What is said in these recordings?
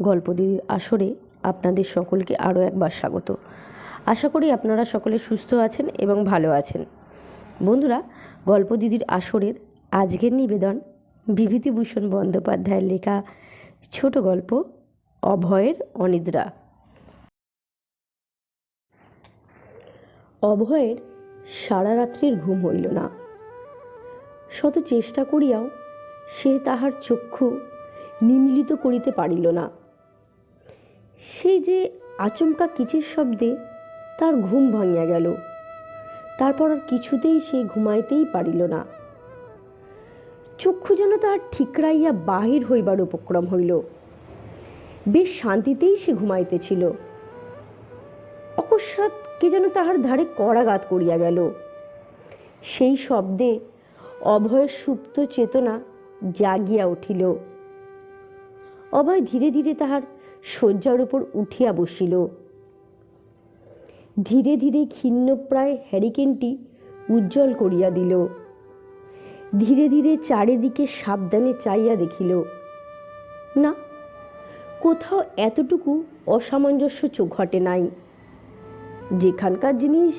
গল্প দিদির আসরে আপনাদের সকলকে আরও একবার স্বাগত। আশা করি আপনারা সকলে সুস্থ আছেন এবং ভালো আছেন। বন্ধুরা, গল্প দিদির আসরের আজকের নিবেদন বিভূতিভূষণ বন্দ্যোপাধ্যায়ের লেখা ছোট গল্প অভয়ের অনিদ্রা। অভয়ের সারা রাত্রির ঘুম হইল না। শত চেষ্টা করিয়াও সে তাহার চক্ষু নিমীলিত করিতে পারিল না। সেই যে আচমকা কিচির শব্দে তার ঘুম ভাঙিয়া গেল। তারপর আর কিছুতেই সে ঘুমাইতেই পারিল না। চক্ষু যেন তাহার ঠিকরাইয়া বাহির হইবার উপক্রম হইল। বেশ শান্তিতেই সে ঘুমাইতেছিল। অকস্মাৎ কে যেন তাহার ধারে করাঘাত করিয়া গেল। সেই শব্দে অভয়ের সুপ্ত চেতনা জাগিয়া উঠিল। অভয় ধীরে ধীরে তাহার শয্যার উপর উঠিয়া বসিল। ধীরে ধীরে ক্ষীণপ্রায় হ্যারিকেনটি উজ্জ্বল করিয়া দিল। ধীরে ধীরে চারিদিকে সাবধানে চাইয়া দেখিল, না, কোথাও এতটুকু অসামঞ্জস্য চোখ ঘটে নাই। যেখানকার জিনিস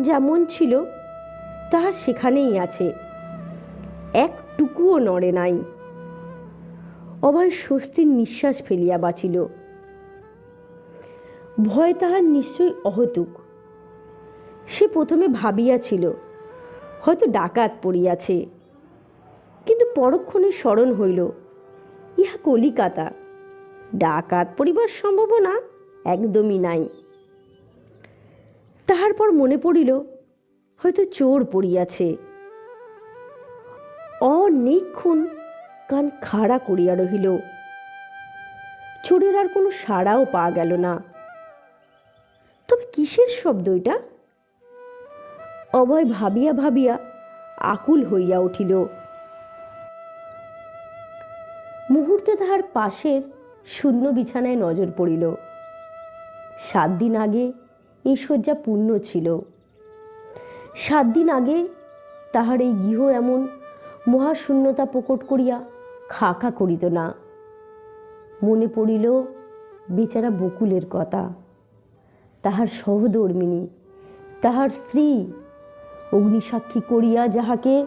যেমন ছিল, তাহা সেখানেই আছে। একটুকুও নড়ে নাই। অভয় স্বস্তির নিঃশ্বাস ফেলিয়া বাঁচিল। ভয় তাহার নিশ্চয়ই অহতুক। সে প্রথমে ভাবিয়াছিল, হয়তো ডাকাত পড়িয়াছে। কিন্তু পরক্ষণে স্মরণ হইল, ইহা কলিকাতা। ডাকাত পড়িবার সম্ভাবনা একদমই নাই। তাহার পর মনে পড়িল, হয়তো চোর পড়িয়াছে। অনেকক্ষণ কান খাড়া করিয়া রহিল। চোরের আর কোনো সাড়াও পাওয়া গেল না। তবে কিসের শব্দ এটা? অভয় ভাবিয়া ভাবিয়া আকুল হইয়া উঠিল। মুহূর্তে তাহার পাশের শূন্য বিছানায় নজর পড়িল। সাত দিন আগে এই শয্যা পূর্ণ ছিল। সাত দিন আগে তাহার এই গৃহ এমন মহাশূন্যতা প্রকট করিয়া খা খা করিত না। মনে পড়িল, বেচারা বকুলের কথা। তাহার সহধর্মিনী, তাহার স্ত্রী, অগ্নিসাক্ষী করিয়া যাহাকে,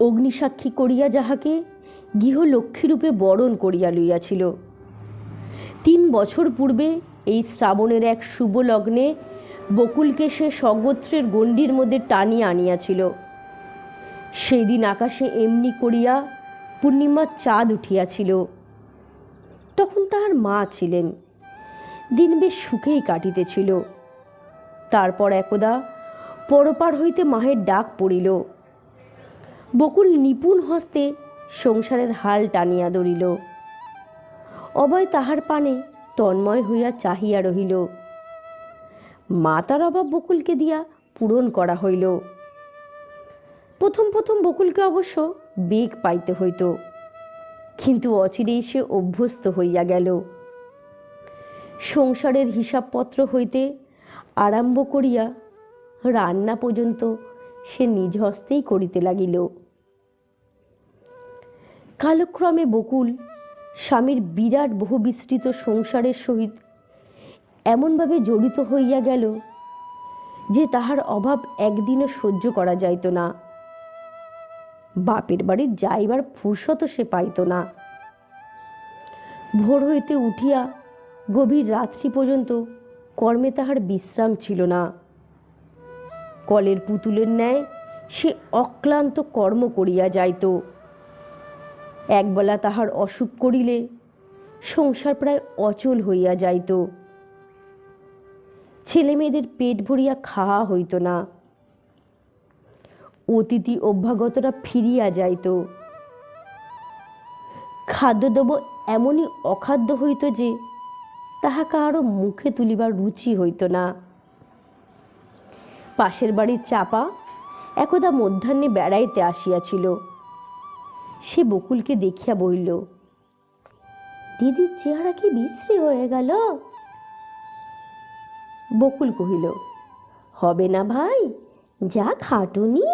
অগ্নিসাক্ষী করিয়া যাহাকে গৃহলক্ষ্মীরূপে বরণ করিয়া লইয়াছিল। তিন বছর পূর্বে এই শ্রাবণের এক শুভ লগ্নে বকুলকে সে স্বগোত্রের গণ্ডির মধ্যে টানিয়া আনিয়াছিল। সেদিন আকাশে এমনি করিয়া পূর্ণিমার চাঁদ উঠিয়াছিল। তখন তাহার মা ছিলেন। দিন বেশ সুখেই কাটিতেছিল। তারপর একদা পরপার হইতে মাহের ডাক পড়িল। বকুল নিপুণ হস্তে সংসারের হাল টানিয়া ধরিল। অভয় তাহার পানে তন্ময় হইয়া চাহিয়া রহিল। মাতার অভাব বকুলকে দিয়া পূরণ করা হইল। প্রথম প্রথম বকুলকে অবশ্য বেগ পাইতে হইত। কিন্তু অচিরেই সে অভ্যস্ত হইয়া গেল। সংসারের হিসাবপত্র হইতে আরম্ভ করিয়া রান্না পর্যন্ত সে নিজ হস্তেই করিতে লাগিল। কালক্রমে বকুল স্বামীর বিরাট বহু বিস্তৃত সংসারের সহিত এমনভাবে জড়িত হইয়া গেল যে তাহার অভাব একদিনও সহ্য করা যাইত না। বাপের বাড়ি যাইবার ফুরসত সে পাইত না। ভোর হইতে উঠিয়া গভীর রাত্রি পর্যন্ত কর্মে তাহার বিশ্রাম ছিল না। কলের পুতুলের ন্যায় সে অক্লান্ত কর্ম করিয়া যাইত। একবেলা তাহার অসুখ করিলে সংসার প্রায় অচল হইয়া যাইত। ছেলে মেয়েদের পেট ভরিয়া খাওয়া হইত না। অতিথি অভ্যাগতরা ফিরিয়া যাইত। খাদ্যদ্রব্য এমনই অখাদ্য হইত যে তাহা কাহারও মুখে তুলিবার রুচি হইত না। পাশের বাড়ির চাপা একদা মধ্যাহ্নে বেড়াইতে আসিয়াছিল। সে বকুলকে দেখিয়া বইল দিদির চেহারা কি বিশ্রী হয়ে গেল? বকুল কহিল, হবে না ভাই যা খাটুনি।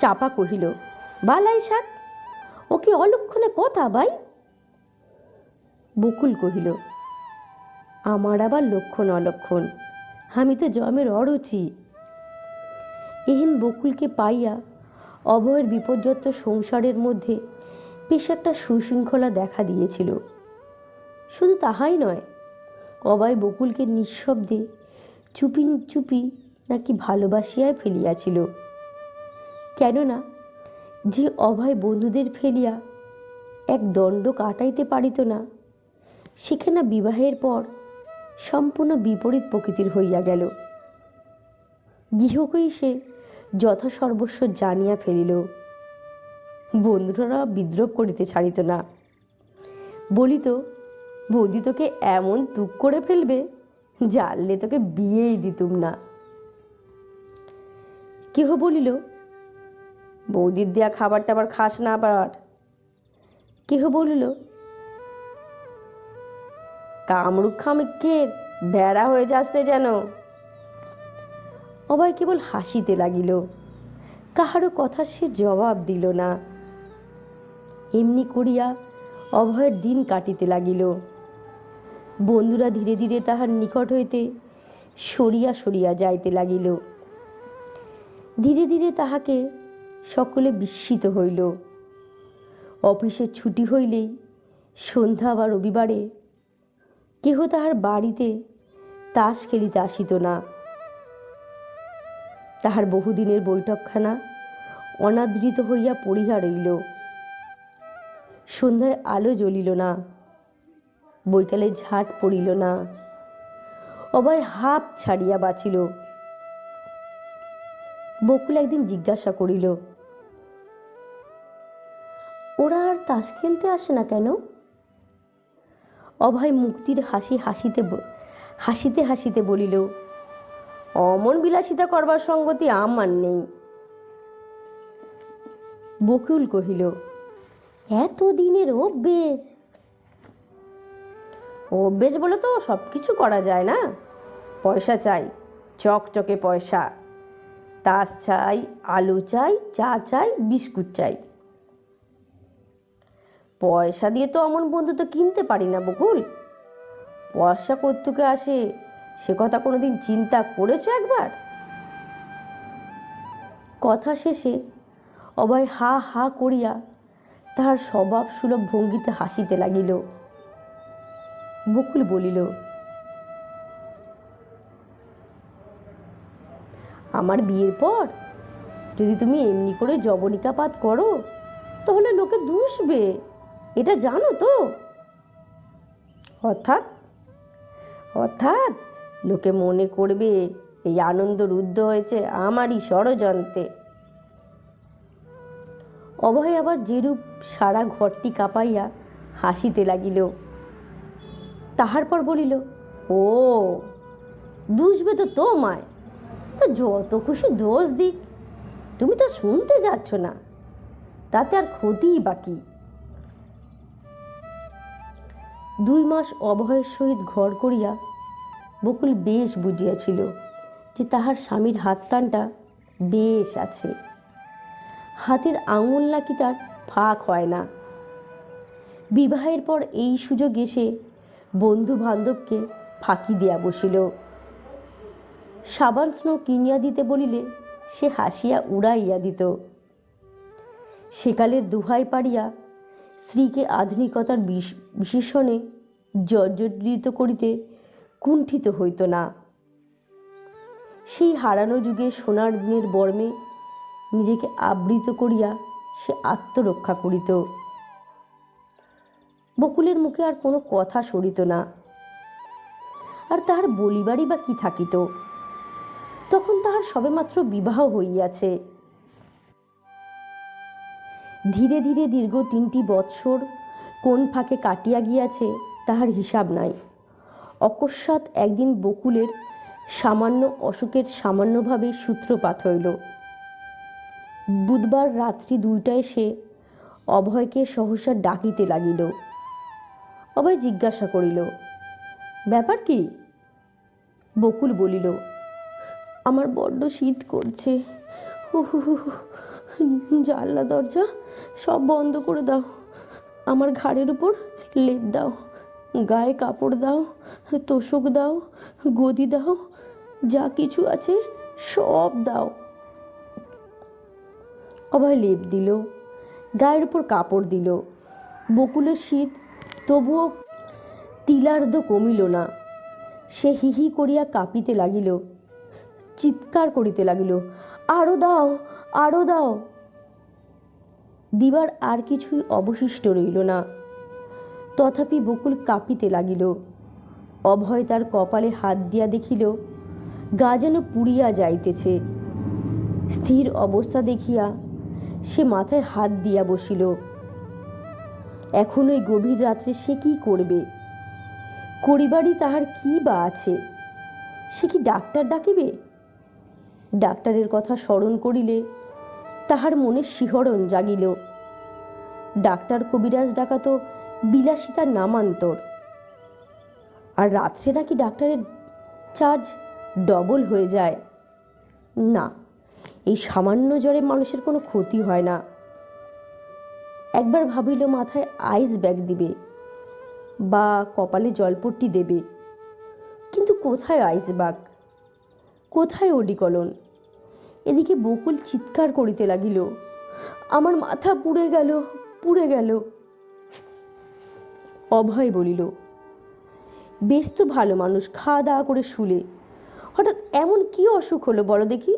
চাপা কহিল, বালাই শাক ও কি অলক্ষণে কথা বাই। বকুল কহিল, আমার আবার লক্ষণ অলক্ষণ, আমি তো জমের অরুচি। এহেন বকুলকে পাইয়া অভয়ের বিপর্যস্ত সংসারের মধ্যে বেশ একটা সুশৃঙ্খলা দেখা দিয়েছিল। শুধু তাহাই নয়, অভয় বকুলকে নিঃশব্দে চুপি চুপি নাকি ভালোবাসিয়ায় ফেলিয়াছিল। কেননা যে অভয় বন্ধুদের ফেলিয়া এক দণ্ড কাটাইতে পারিত না, সেখানে বিবাহের পর সম্পূর্ণ বিপরীত প্রকৃতির হইয়া গেল। গৃহকেই সে যথাসর্বস্ব জানিয়া ফেলিল, বন্ধুরা বিদ্রোহ করিতে ছাড়িত না। বলিত, বৌদি তোকে এমন তুক করে ফেলবে জানলে তোকে বিয়েই দিতুম না। কেহ বলিল, বৌদির দেয়া খাবার টাবার খাস না আবার? কেহ বলিল কামরুক খামিকের বেড়া হয়ে যাস নে যেন। অবাই কেবল হাসিতে লাগিল। কাহারও কথা সে জবাব দিল না। এমনি করিয়া অভয়ের দিন কাটিতে লাগিল। বন্ধুরা ধীরে ধীরে তাহার নিকট হইতে সরিয়া সরিয়া যাইতে লাগিল। ধীরে ধীরে তাহাকে সকলে বিস্মিত হইল। অফিসের ছুটি হইলেই সন্ধ্যা বা রবিবারে কেহ তাহার বাড়িতে তাস খেলিতে আসিত না। তাহার বহুদিনের বৈঠকখানা অনাদৃত হইয়া পড়িয়া রইল। সন্ধ্যায় আলো জ্বলিল না। বৈকালে ঝাট পড়িল না। অভয় হাপ ছাড়িয়া বাঁচিল। বকুল একদিন জিজ্ঞাসা করিল, ওরা আর তাস খেলতে আসে না কেন? অভয় মুক্তির হাসি হাসিতে হাসিতে হাসিতে বলিল, অমন বিলাসিতা করবার সঙ্গতি আমার নেই। বকুল কহিল এত দিনের অভ্যেস অভ্যেস বলে তো সব কিছু করা যায় না? পয়সা চাই, চকচকে পয়সা। তাস চাই, আলু চাই, চা চাই, বিস্কুট চাই। পয়সা দিয়ে তো অমন বন্ধু তো কিনতে পারি না বকুল। পয়সা কোত্থেকে আসে, সে কথা কোনোদিন চিন্তা করেছ একবার? কথা শেষে অভয় হা হা করিয়া তাহার স্বভাব সুলভ ভঙ্গিতে হাসিতে লাগিল। বকুল বলিল, আমার বিয়ের পর যদি তুমি এমনি করে জবনিকাপাত করো, তাহলে লোকে দুষবে। এটা জানো তো? অর্থাৎ? অর্থাৎ লোকে মনে করবে এই আনন্দ রুদ্ধ হয়েছে আমারই ষড়যন্ত্রে। অভয় আবার যেরূপ সারা ঘরটি কাঁপাইয়া হাসিতে লাগিল তাহার পর বলিল, ও, দুষবে তো তোমায়। তো যত খুশি দোষ দিক, তুমি তো শুনতে যাচ্ছ না। তাতে আর ক্ষতিই বাকি দুই মাস অভয়ের সহিত ঘর করিয়া বকুল বেশ বুঝিয়াছিল যে তাহার স্বামীর হাত টানটা বেশ আছে। হাতের আঙুল নাকি তার ফাঁক হয় না। বিবাহের পর এই সুযোগ এসে বন্ধু বান্ধবকে ফাঁকি দেয়া বসিল। সাবান স্নো কিনিয়া দিতে বলিলে সে হাসিয়া উড়াইয়া দিত। সেকালের দুহাই পাড়িয়া স্ত্রীকে আধুনিকতার বিশ- বিশেষণে জর্জরিত করিতে কুণ্ঠিত হইত না। সেই হারানো যুগে সোনার দিনের বর্মে নিজেকে আবৃত করিয়া সে আত্মরক্ষা করিত। বকুলের মুখে আর কোনো কথা সরিত না। আর তাহার বলিবারই বা কি থাকিত? তখন তাহার সবেমাত্র বিবাহ হইয়াছে। ধীরে ধীরে দীর্ঘ তিনটি বৎসর কোন ফাঁকে কাটিয়া গিয়াছে তাহার হিসাব নাই। অকস্মাৎ একদিন বকুলের সামান্য অসুখের সামান্যভাবে সূত্রপাত হইল। বুধবার রাত্রি দুইটায় সে অভয়কে সহসা ডাকিতে লাগিল। অভয় জিজ্ঞাসা করিল, ব্যাপার কি? বকুল বলিল, আমার বড্ড শীত করছে। জানলা, দরজা সব বন্ধ করে দাও। আমার ঘাড়ের উপর লেপ দাও, গায়ে কাপড় দাও, তোষক দাও, গদি দাও, যা কিছু আছে সব দাও। অভয় লেপ দিল, গায়ের উপর কাপড় দিল। বকুলের শীত তবুও তিলার্ধ কমিল না। সে হিহি করিয়া কাঁপিতে লাগিল, চিৎকার করিতে লাগিল আরও দাও আরও দাও। দিবার আর কিছুই অবশিষ্ট রইল না। তথাপি বকুল কাঁপিতে লাগিল। অভয় তার কপালে হাত দিয়া দেখিল, গা যেন পুড়িয়া যাইতেছে। স্থির অবস্থা দেখিয়া সে মাথায় হাত দিয়া বসিল। এখন ওই গভীর রাত্রে সে কি করবে? করিবারই তাহার কি বা আছে? সে কি ডাক্তার ডাকিবে? ডাক্তারের কথা স্মরণ করিলে তাহার মনে শিহরণ জাগিল। ডাক্তার কবিরাজ ডাকা তো বিলাসিতার নামান্তর। আর রাত্রে নাকি ডাক্তারের চার্জ ডবল হয়ে যায়? না, এই সামান্য জ্বরে মানুষের কোনো ক্ষতি হয় না। একবার ভাবিল মাথায় আইস ব্যাগ দিবে বা কপালে জলপট্টি দেবে। কিন্তু কোথায় আইস ব্যাগ কোথায় অডিকলন? এদিকে বকুল চিৎকার করিতে লাগিল। আমার মাথা পুড়ে গেল পুড়ে গেল। অভয় বলিল, বেশ তো ভালো মানুষ, খাওয়া দাওয়া করে শুলে। হঠাৎ এমন কি অসুখ হলো বলো দেখি?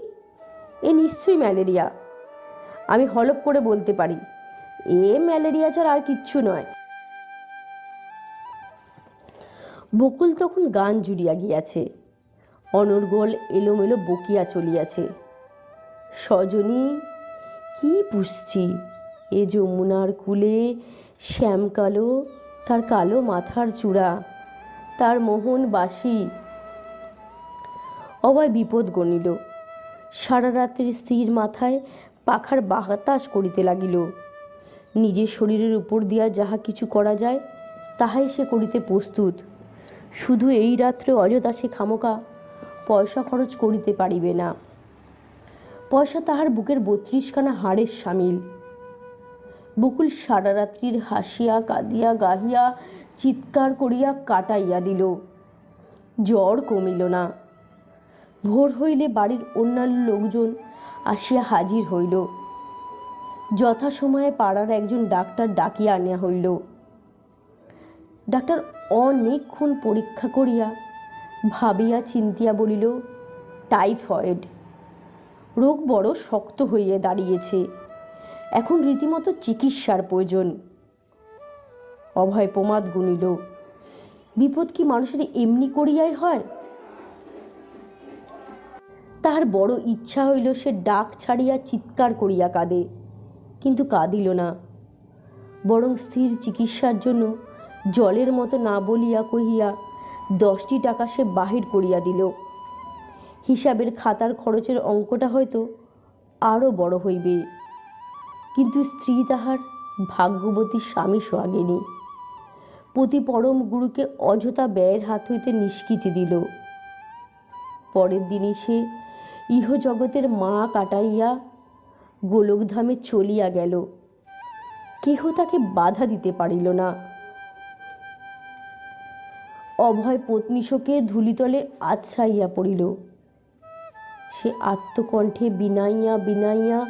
এ নিশ্চয়ই ম্যালেরিয়া। আমি হলপ করে বলতে পারি। এ ম্যালেরিয়া ছাড়া আর কিচ্ছু নয়। বকুল তখন গান জুড়িয়া গিয়াছে। অনর্গল এলোমেলো বকিয়া চলিয়াছে। সজনী, কি পুষছি? এ যমুনার কুলে শ্যামকালো, তার কালো মাথার চূড়া, তার মোহন বাসি। অভয় বিপদ গণিল। সারা রাত্রি স্ত্রীর মাথায় পাখার বাতাস করিতে লাগিল। নিজের শরীরের উপর দিয়া যাহা কিছু করা যায়, তাহাই সে করিতে প্রস্তুত। শুধু এই রাত্রে অযথা সে খামোকা পয়সা খরচ করিতে পারিবে না। পয়সা তাহার বুকের বত্রিশখানা হাড়ের সামিল। বকুল সারা রাত্রির হাসিয়া, কাঁদিয়া, গাহিয়া, চিৎকার করিয়া কাটাইয়া দিল। জ্বর কমিল না। ভোর হইলে বাড়ির অন্যান্য লোকজন আসিয়া হাজির হইল। যথাসময়ে পাড়ার একজন ডাক্তার ডাকিয়া আনিয়া হইল। ডাক্তার অনেকক্ষণ পরীক্ষা করিয়া ভাবিয়া চিন্তিয়া বলিল, টাইফয়েড। রোগ বড় শক্ত হইয়া দাঁড়িয়েছে। এখন রীতিমতো চিকিৎসার প্রয়োজন। অভয় প্রমাদ গুনিল, বিপদ কি মানুষের এমনি করিয়াই হয়? তাহার বড় ইচ্ছা হইল সে ডাক ছাড়িয়া চিৎকার করিয়া কাঁদে। কিন্তু কাঁদিল না। বরং স্থির চিকিৎসার জন্য জলের মতো না বলিয়া কহিয়া দশটি টাকা সে বাহির করিয়া দিল। হিসাবের খাতার খরচের অঙ্কটা হয়তো আরও বড় হইবে। কিন্তু স্ত্রী তাহার ভাগ্যবতী স্বামী সোহাগিনী। প্রতি পরম গুরুকে অযথা ব্যয়ের হাত হইতে নিষ্কৃতি দিল। পরের দিনই সে ইহজগতের মা কাটাইয়া গোলকধামে চলিয়া গেল। কেহ তাকে বাধা দিতে পারিল না। অভয় পত্নীশোকে ধুলিতলে আছাইয়া পড়িল। সে আত্মকণ্ঠে বিনাইয়া বিনাইয়া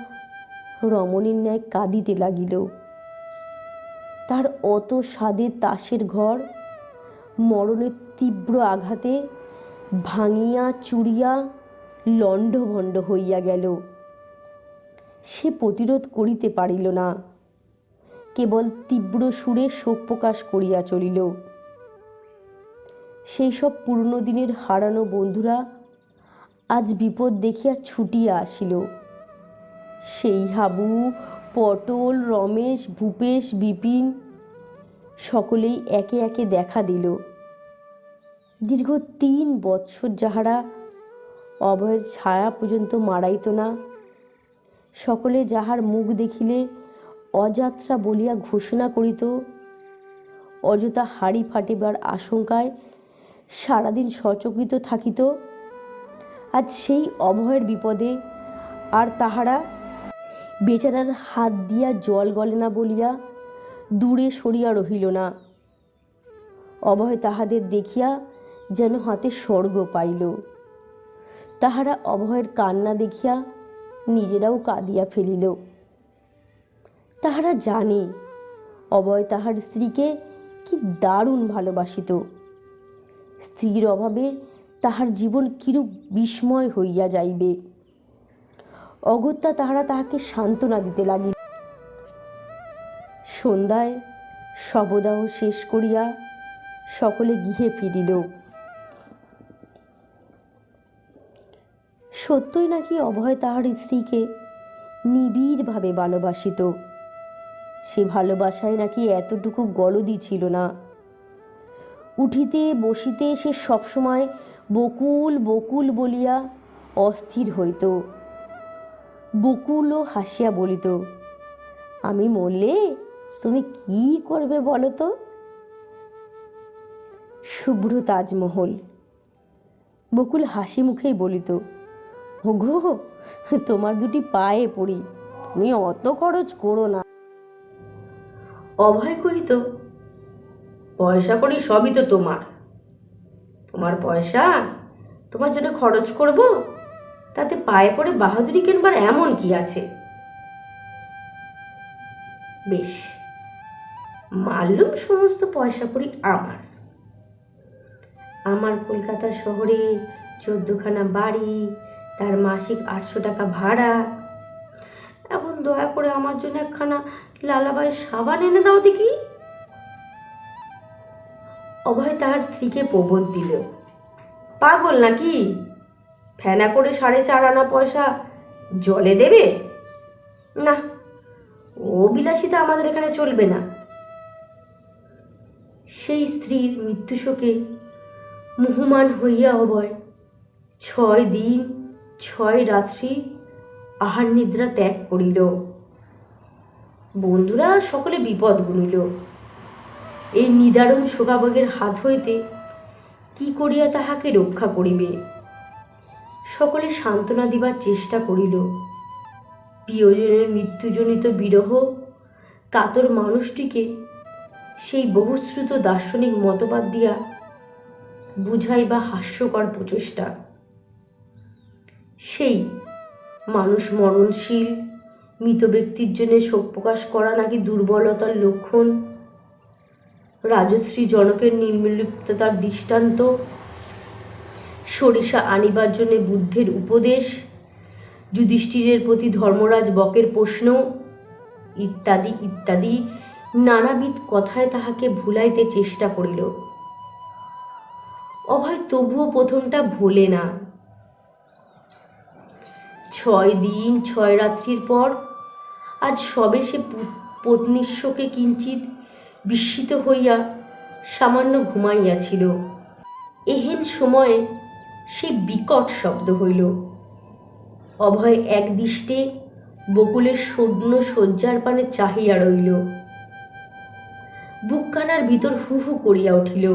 রমণীর ন্যায় কাঁদিতে লাগিল। তার অত স্বাদে তাসের ঘর, মরণের তীব্র আঘাতে ভাঙিয়া চুরিয়া লণ্ডভণ্ড হইয়া গেল। সে প্রতিরোধ করিতে পারিল না। কেবল তীব্র সুরে শোক প্রকাশ করিয়া চলিল। সেই সব পুরনো দিনের হারানো বন্ধুরা আজ বিপদ দেখিয়া ছুটিয়া আসিল। সেই হাবু, পটল, রমেশ, ভূপেশ, বিপিন সকলেই একে একে দেখা দিল। দীর্ঘ তিন বৎসর যাহারা অভয়ের ছায়া পর্যন্ত মারাইত না সকলে যাহার মুখ দেখিলে অযাত্রা বলিয়া ঘোষণা করিত, অযথা হাড়ি ফাটিবার আশঙ্কায় সারাদিন সচকিত থাকিত, আজ সেই অভয়ের বিপদে আর তাহারা বেচারার হাত দিয়া জল গলে না বলিয়া দূরে সরিয়া রহিল না। অভয় তাহাদের দেখিয়া যেন হাতে স্বর্গ পাইল। তাহারা অভয়ের কান্না দেখিয়া নিজেরাও কাঁদিয়া ফেলিল। তাহারা জানে, অভয় তাহার স্ত্রীকে কি দারুণ ভালোবাসিত। স্ত্রীর অভাবে তাহার জীবন কিরূপ বিস্ময় হইয়া যাইবে। অগত্যা তাহারা তাহাকে সান্ত্বনা দিতে লাগিল। সন্ধ্যায় শবদাহ শেষ করিয়া সকলে গৃহে ফিরিল। সত্যই নাকি অভয় তাহার স্ত্রীকে নিবিড়ভাবে ভালোবাসিত? সে ভালোবাসায় নাকি এতটুকু গলদি ছিল না। উঠিতে বসিতে সে সবসময় বকুল বকুল বলিয়া অস্থির হইত। বকুলও হাসিয়া বলিত, আমি মরলে তুমি কি করবে বলো তো? শুভ্র তাজমহল। বকুল হাসি মুখেই বলিত ওগো, তোমার দুটি পায়ে পড়ি। তুমি অত খরচ করো না। অভয় কহিত, পয়সা করি সবই তো তোমার। তোমার পয়সা? তোমার জন্য খরচ করব? তাতে পায়ে পড়ে বাহাদুরি কেনবার এমন কি আছে? বেশ, মালুম সমস্ত পয়সা করি আমার। আমার কলকাতা শহরে চোদ্দখানা বাড়ি তার মাসিক আটশো টাকা ভাড়া। এখন দয়া করে আমার জন্য একখানা লালাবাই সাবান এনে দাও দেখি। অভয় তাহার স্ত্রীকে প্রবোধ দিল। পাগল নাকি? ফেনা করে সাড়ে চার আনা পয়সা জলে দেবে? না, ও বিলাসিতা আমাদের এখানে চলবে না। সেই স্ত্রীর মৃত্যু শোকে মুহমান হইয়া অভয় ছয় দিন ছয় রাত্রি আহার নিদ্রা ত্যাগ করিল। বন্ধুরা, সকলে বিপদ গুনিল। এই নিদারুণ শোকাবগের হাত হইতে কি করিয়া তাহাকে রক্ষা করিবে? সকলে সান্ত্বনা দিবার চেষ্টা করিল। প্রিয়জনের মৃত্যুজনিত বিরহ, কাতর মানুষটিকে সেই বহুশ্রুত দার্শনিক মতবাদ দিয়া বুঝাই বা হাস্যকর প্রচেষ্টা। সেই। মানুষ মরণশীল, মৃত ব্যক্তির জন্য শোক প্রকাশ করা নাকি দুর্বলতার লক্ষণ? রাজশ্রী জনকের নির্লিপ্ততার দৃষ্টান্ত, সরিষা আনিবার জন্য বুদ্ধের উপদেশ, যুধিষ্ঠিরের প্রতি ধর্মরাজ বকের প্রশ্ন, ইত্যাদি ইত্যাদি নানাবিধ কথায় তাহাকে ভুলাইতে চেষ্টা করিল। অভয় তবুও প্রথমটা ভোলে না। ছয় দিন, ছয় রাত্রির পর আজ সবে সে পত্নীশ্বকে কিঞ্চিত বিস্মিত হইয়া সামান্য ঘুমাইয়াছিল। এহেন সময়ে সে বিকট শব্দ হইল। অভয় এক দৃষ্টে বকুলের শূন্য শয্যার পানে চাহিয়া রইল। বুকখানার ভিতর হু হু করিয়া উঠিল।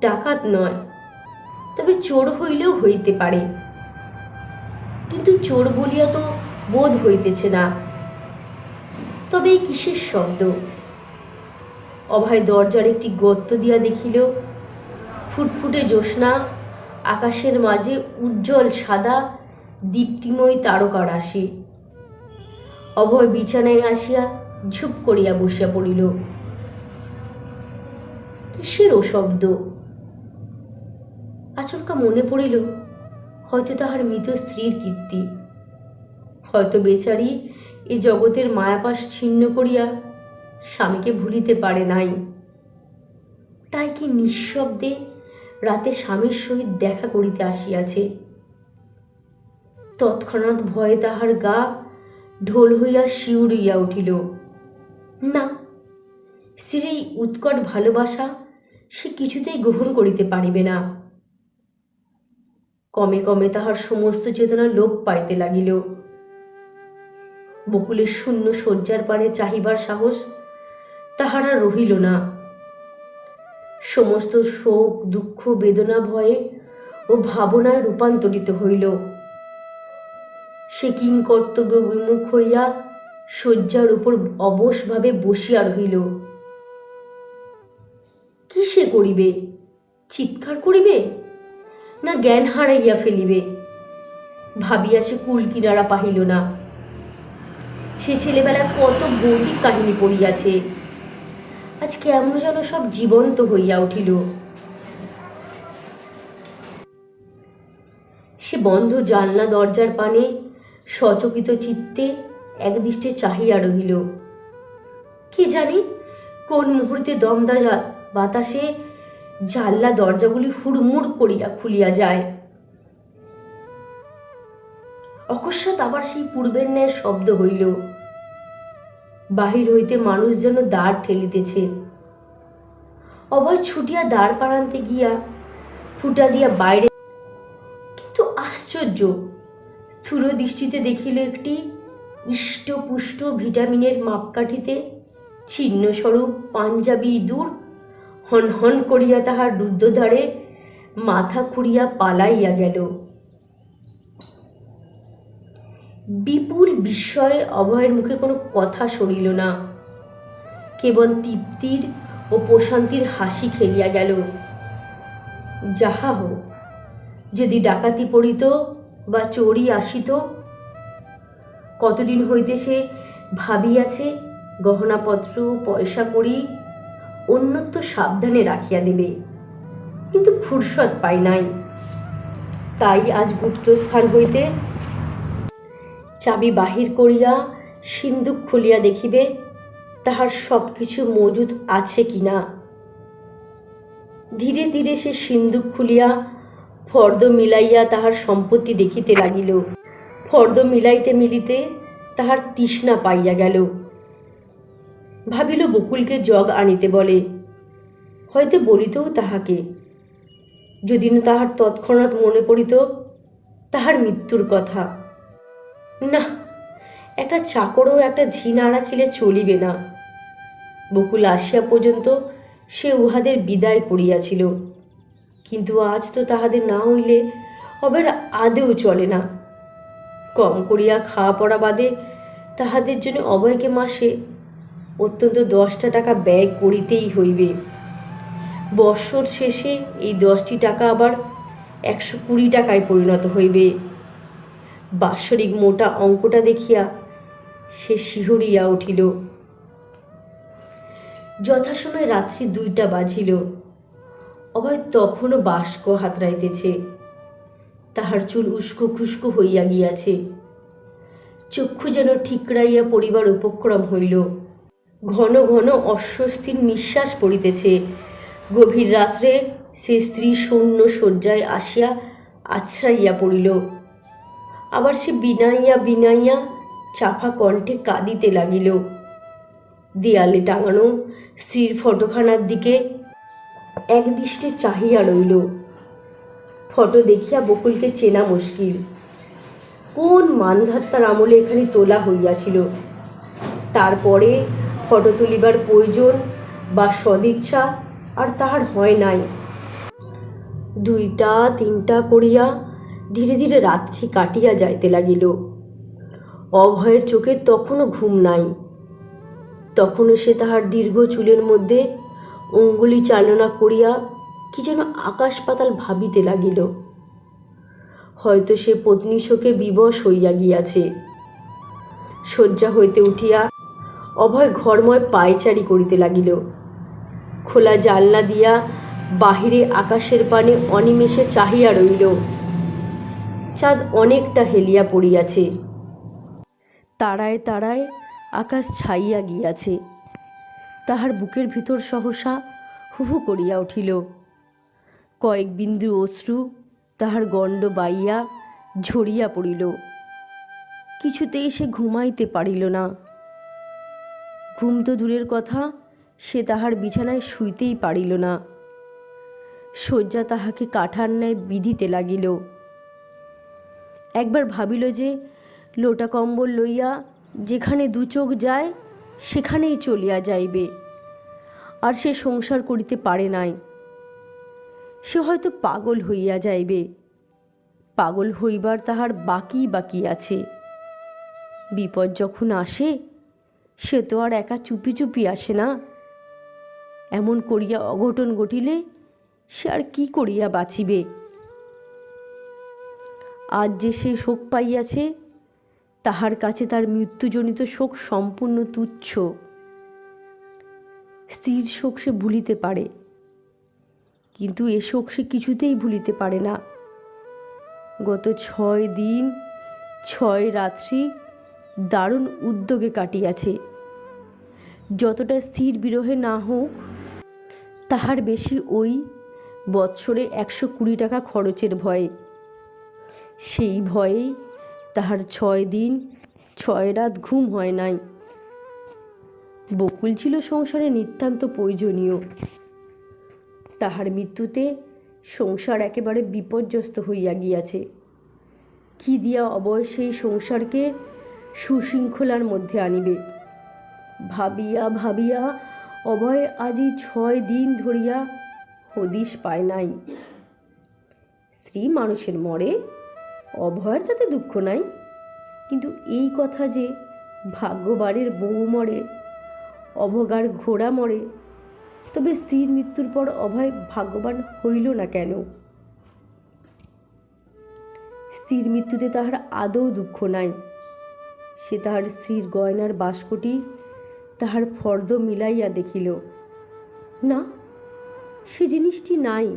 ডাকাত নয়, তবে চোর হইলেও হইতে পারে। কিন্তু চোর বলিয়া তো বোধ হইতেছে না। তবে এই কিসের শব্দ? অভয় দরজার একটি গর্ত দিয়া দেখিল, ফুটফুটে জ্যোৎস্না, আকাশের মাঝে উজ্জ্বল সাদা দীপ্তিময় তারকা রাশি অভয় বিছানায় আসিয়া ঝুপ করিয়া বসিয়া পড়িল। কিসের ও শব্দ? আচমকা মনে পড়িল হয়তো তাহার মৃত স্ত্রীর কীর্তি। হয়তো বেচারি এ জগতের মায়াপাশ ছিন্ন করিয়া স্বামীকে ভুলিতে পারে নাই। তাই কি নিঃশব্দে রাতে স্বামীর সহিত দেখা করিতে আসিয়াছে। তৎক্ষণাৎ ভয়ে তাহার গা ঢোল হইয়া শিউরিয়া উঠিল। না, স্ত্রীর উৎকট ভালোবাসা সে কিছুতেই গ্রহণ করিতে পারিবে না। কমে কমে তাহার সমস্ত চেতনা লোপ পাইতে লাগিল। বকুলের শূন্য শয্যার পারে চাহিবার সাহস তাহারা রহিল না। সমস্ত শোক, দুঃখ, বেদনা, ভয়ে ও ভাবনায় রূপান্তরিত হইল। সে কিংকর্তব্য বিমুখ হইয়া শয্যার উপর অবশভাবে বসিয়া রহিল। কি সে করিবে? চিৎকার করিবে? না জ্ঞান হারাইয়া ফেলিবে। ভাবিয়া সে কুল কিনারা পাহিল না। সে ছেলেবেলায় কত বৌদিক কাহিনী পড়িয়াছে। আজ কেমন যেন সব জীবন্ত হইয়া উঠিল। সে বন্ধ জানলা দরজার পানে সচকিত চিত্তে একদৃষ্টে চাহিয়া রহিল। কি জানি কোন মুহূর্তে দমদা বাতাসে জানলা দরজাগুলি হুড়মুড় করিয়া খুলিয়া যায়। অকস্মাৎ আবার সেই পূর্বের ন্যায় শব্দ হইল। বাহির হইতে মানুষ যেন দ্বার ঠেলিতেছে। অভয় ছুটিয়া দ্বার পাড়ান্তে গিয়া ফুটা দিয়া বাইরে কিন্তু আশ্চর্য, স্থূল দৃষ্টিতে দেখিল একটি ইষ্টপুষ্ট ভিটামিনের মাপকাঠিতে ছিন্নস্বরূপ পাঞ্জাবি ইঁদুর হন হন করিয়া তাহার রুদ্ধদ্বারে মাথা খুঁড়িয়া পালাইয়া গেল। বিপুল বিস্ময়ে অভয়ের মুখে কোনো কথা সরিল না। কেবল তৃপ্তির ও প্রশান্তির হাসি খেলিয়া গেল। যাহা হোক, যদি ডাকাতি পড়িত বা চোরই আসিত, কতদিন হইতে সে ভাবিয়াছে, গহনাপত্র, পয়সা করি অন্যত্র সাবধানে রাখিয়া দেবে। কিন্তু ফুরসত পাই নাই। তাই আজ গুপ্তস্থান হইতে চাবি বাহির করিয়া সিন্দুক খুলিয়া দেখিবে, তাহার সব কিছু মজুদ আছে কিনা। ধীরে ধীরে সে সিন্দুক খুলিয়া ফর্দ মিলাইয়া তাহার সম্পত্তি দেখিতে লাগিল। ফর্দ মিলাইতে মিলিতে তাহার তৃষ্ণা পাইয়া গেল। ভাবিল বকুলকে জগ আনিতে বলে, হয়তো বলিতও তাহাকে। যদি না তাহার তৎক্ষণাৎ মনে পড়িত, তাহার মৃত্যুর কথা। না একটা চাকরও একটা ঝিনা রাখিলে চলিবে না। বকুল আসিয়া পর্যন্ত সে উহাদের বিদায় করিয়াছিল। কিন্তু আজ তো তাহাদের না হইলে অবের আদেও চলে না। কম করিয়া খাওয়া পড়া বাদে তাহাদের জন্য অভয়কে মাসে অত্যন্ত দশটা টাকা ব্যয় করিতেই হইবে। বৎসর শেষে এই দশটি টাকা আবার একশো কুড়ি টাকায় পরিণত হইবে। বাৎসরিক মোটা অঙ্কটা দেখিয়া সে শিহরিয়া উঠিল। যথাসময়ে রাত্রি দুইটা বাজিল। অভয় তখনও বাস্ক হাতড়াইতেছে। তাহার চুল উস্কো খুস্কো হইয়া গিয়াছে। চক্ষু যেন ঠিকরাইয়া পরিবার উপক্রম হইল। ঘন ঘন অস্বস্তির নিঃশ্বাস পড়িতেছে। গভীর রাত্রে সে স্ত্রী শূন্য শয্যায় আসিয়া আছড়াইয়া পড়িল। আবার সে বিনাইয়া বিনাইয়া চাফা কণ্ঠে কাঁদিতে লাগিল। দেয়ালে টাঙানো স্ত্রীর ফটোখানার দিকে একদৃষ্টে চাহিয়া রইল। ফটো দেখিয়া বকুলকে চেনা মুশকিল। কোন মানধাত্তার আমলে এখানে তোলা হইয়াছিল? তারপরে ফটো তুলিবার প্রয়োজন বা সদিচ্ছা আর তাহার হয় নাই। দুইটা, তিনটা করিয়া ধীরে ধীরে রাত্রি কাটিয়া যাইতে লাগিল। অভয়ের চোখে তখনও ঘুম নাই। তখনও সে তাহার দীর্ঘ চুলের মধ্যে অঙ্গুলি চালনা করিয়া কি যেন আকাশ পাতাল ভাবিতে লাগিল। হয়তো সে পত্নী শোকে বিবশ হইয়া গিয়াছে। শয্যা হইতে উঠিয়া অভয় ঘরময় পায়চারি করিতে লাগিল। খোলা জানলা দিয়া বাহিরে আকাশের পানে অনিমেষে চাহিয়া রইল। চাঁদ অনেকটা হেলিয়া পড়িয়াছে। তারায় তারায় আকাশ ছাইয়া গিয়াছে। তাহার বুকের ভিতর সহসা হুহু করিয়া উঠিল। কয়েক বিন্দু অশ্রু তাহার গণ্ড বাইয়া ঝরিয়া পড়িল। কিছুতেই সে ঘুমাইতে পারিল না। ঘুম তো দূরের কথা, সে তাহার বিছানায় শুইতেই পারিল না। শয্যা তাহাকে কাঠার ন্যায় বিধিতে লাগিল। একবার ভাবিল যে, লোটা কম্বল লইয়া যেখানে দু চোখ যায়, সেখানেই চলিয়া যাইবে। আর সে সংসার করিতে পারে নাই। সে হয়তো পাগল হইয়া যাইবে। পাগল হইবার তাহার বাকি বাকি আছে। বিপদ যখন আসে সে তো আর একা চুপি চুপি আসে না। এমন করিয়া অঘটন ঘটিলে সে আর কি করিয়া বাঁচিবে? আজ যে সে শোক পাইয়াছে, তাহার কাছে তার মৃত্যুজনিত শোক সম্পূর্ণ তুচ্ছ। স্ত্রীর শোক সে ভুলিতে পারে, কিন্তু এ শোক সে কিছুতেই ভুলিতে পারে না। গত ছয় দিন, ছয় রাত্রি দারুণ উদ্যোগে কাটিয়াছে। যতটা স্থির বিরহে না হোক, তাহার বেশি ওই বৎসরে একশো কুড়ি টাকা খরচের ভয়ে। সেই ভয়েই তাহার ছয় দিন, ছয় রাত ঘুম হয় নাই। বকুল ছিল সংসারে নিতান্ত প্রয়োজনীয়। তাহার মৃত্যুতে সংসার একেবারে বিপর্যস্ত হইয়া গিয়াছে। কি দিয়া অবয় সেই সংসারকে সুশৃঙ্খলার মধ্যে আনিবে। ভাবিয়া ভাবিয়া অভয় আজি ছয় দিন ধরিয়া হদিশ পায় নাই। স্ত্রী মানুষের মরে অভয়ের তাতে দুঃখ নাই। কিন্তু এই কথা যে ভাগ্যবাড়ির বউ মরে অভগার ঘোড়া মরে, তবে স্ত্রীর মৃত্যুর পর অভয় ভাগ্যবান হইল না কেন? স্ত্রীর মৃত্যুতে তাহার আদৌ দুঃখ নাই। সে তাহার স্ত্রীর গয়নার বাস্কটি তাহার ফর্দ মিলাইয়া দেখিল। না, সে জিনিসটি নাই।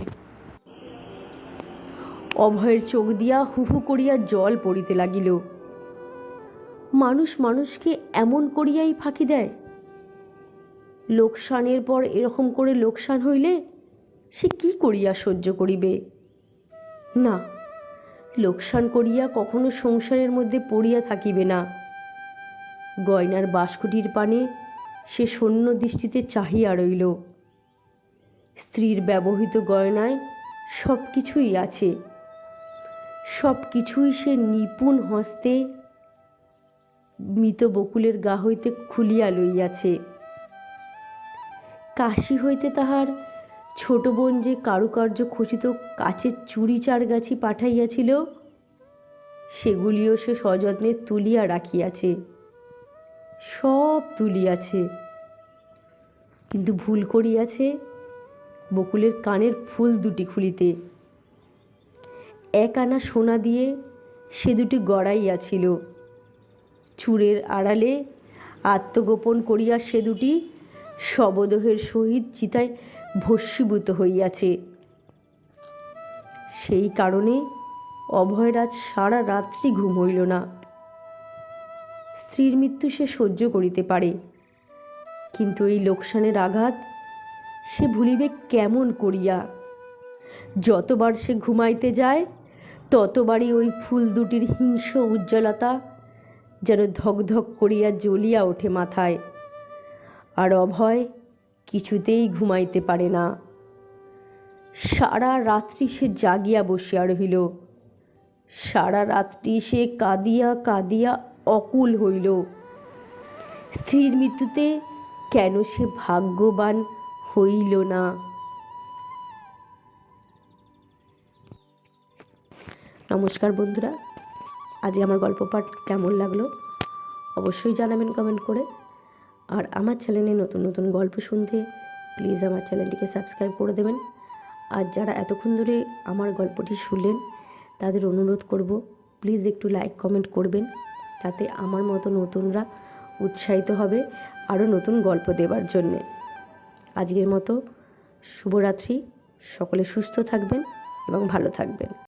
অভয়ের চোখ দিয়া হুহু করিয়া জল পড়িতে লাগিল। মানুষ মানুষকে এমন করিয়াই ফাঁকি দেয়? লোকসানের পর এরকম করে লোকসান হইলে সে কি করিয়া সহ্য করিবে? না, লোকসান করিয়া কখনো সংসারের মধ্যে পড়িয়া থাকিবে না। গয়নার বাস্কটির পানে সে সৈন্য দৃষ্টিতে চাহিয়া রইল। স্ত্রীর ব্যবহৃত গয়নায় সব কিছুই আছে। সব কিছুই সে নিপুণ হস্তে মৃত বকুলের গা হইতে খুলিয়া লইয়াছে। কাশি হইতে তাহার ছোট বোন যে কারুকার্য খচিত কাচের চুড়ি চারগাছি পাঠাইয়াছিল, সেগুলিও সে সযত্নে তুলিয়া রাখিয়াছে। সব তুলিয়াছে। কিন্তু ভুল করিয়াছে বকুলের কানের ফুল দুটি খুলিতে। এক আনা সোনা দিয়ে সে দুটি গড়াইয়াছিল। চুরের আড়ালে আত্মগোপন করিয়া সে দুটি শবদহের সহিত চিতায় ভস্মীভূত হইয়াছে। সেই কারণে অভয়রাজ সারা রাত্রি ঘুম হইল না। স্ত্রীর মৃত্যু সে সহ্য করিতে পারে। কিন্তু এই লোকসানের আঘাত সে ভুলিবে কেমন করিয়া? যতবার সে ঘুমাইতে যায়, ততবারই ওই ফুল দুটির হিংস উজ্জ্বলতা যেন ধকধক করিয়া জ্বলিয়া ওঠে মাথায়। আর অভয় কিছুতেই ঘুমাইতে পারে না। সারা রাত্রি সে জাগিয়া বসিয়া রহিল। সারা রাত্রি সে কাঁদিয়া কাঁদিয়া অকুল হইল। স্ত্রীর মৃত্যুতে কেন সে ভাগ্যবান হইল না? নমস্কার বন্ধুরা, আজ আমার গল্প পাঠ কেমন লাগল অবশ্যই জানাবেন কমেন্ট করে। আর আমার চ্যানেলে নতুন নতুন গল্প শুনতে প্লিজ আমার চ্যানেলটিকে সাবস্ক্রাইব করে দেবেন। আর যারা এতক্ষণ ধরে আমার গল্পটি শুনলেন, তাদের অনুরোধ করব প্লিজ একটু লাইক কমেন্ট করবেন। তাতে আমার মতো নতুনরা উৎসাহিত হবে আরও নতুন গল্প দেবার জন্যে। আজকের মতো শুভরাত্রি। সকলে সুস্থ থাকবেন এবং ভালো থাকবেন।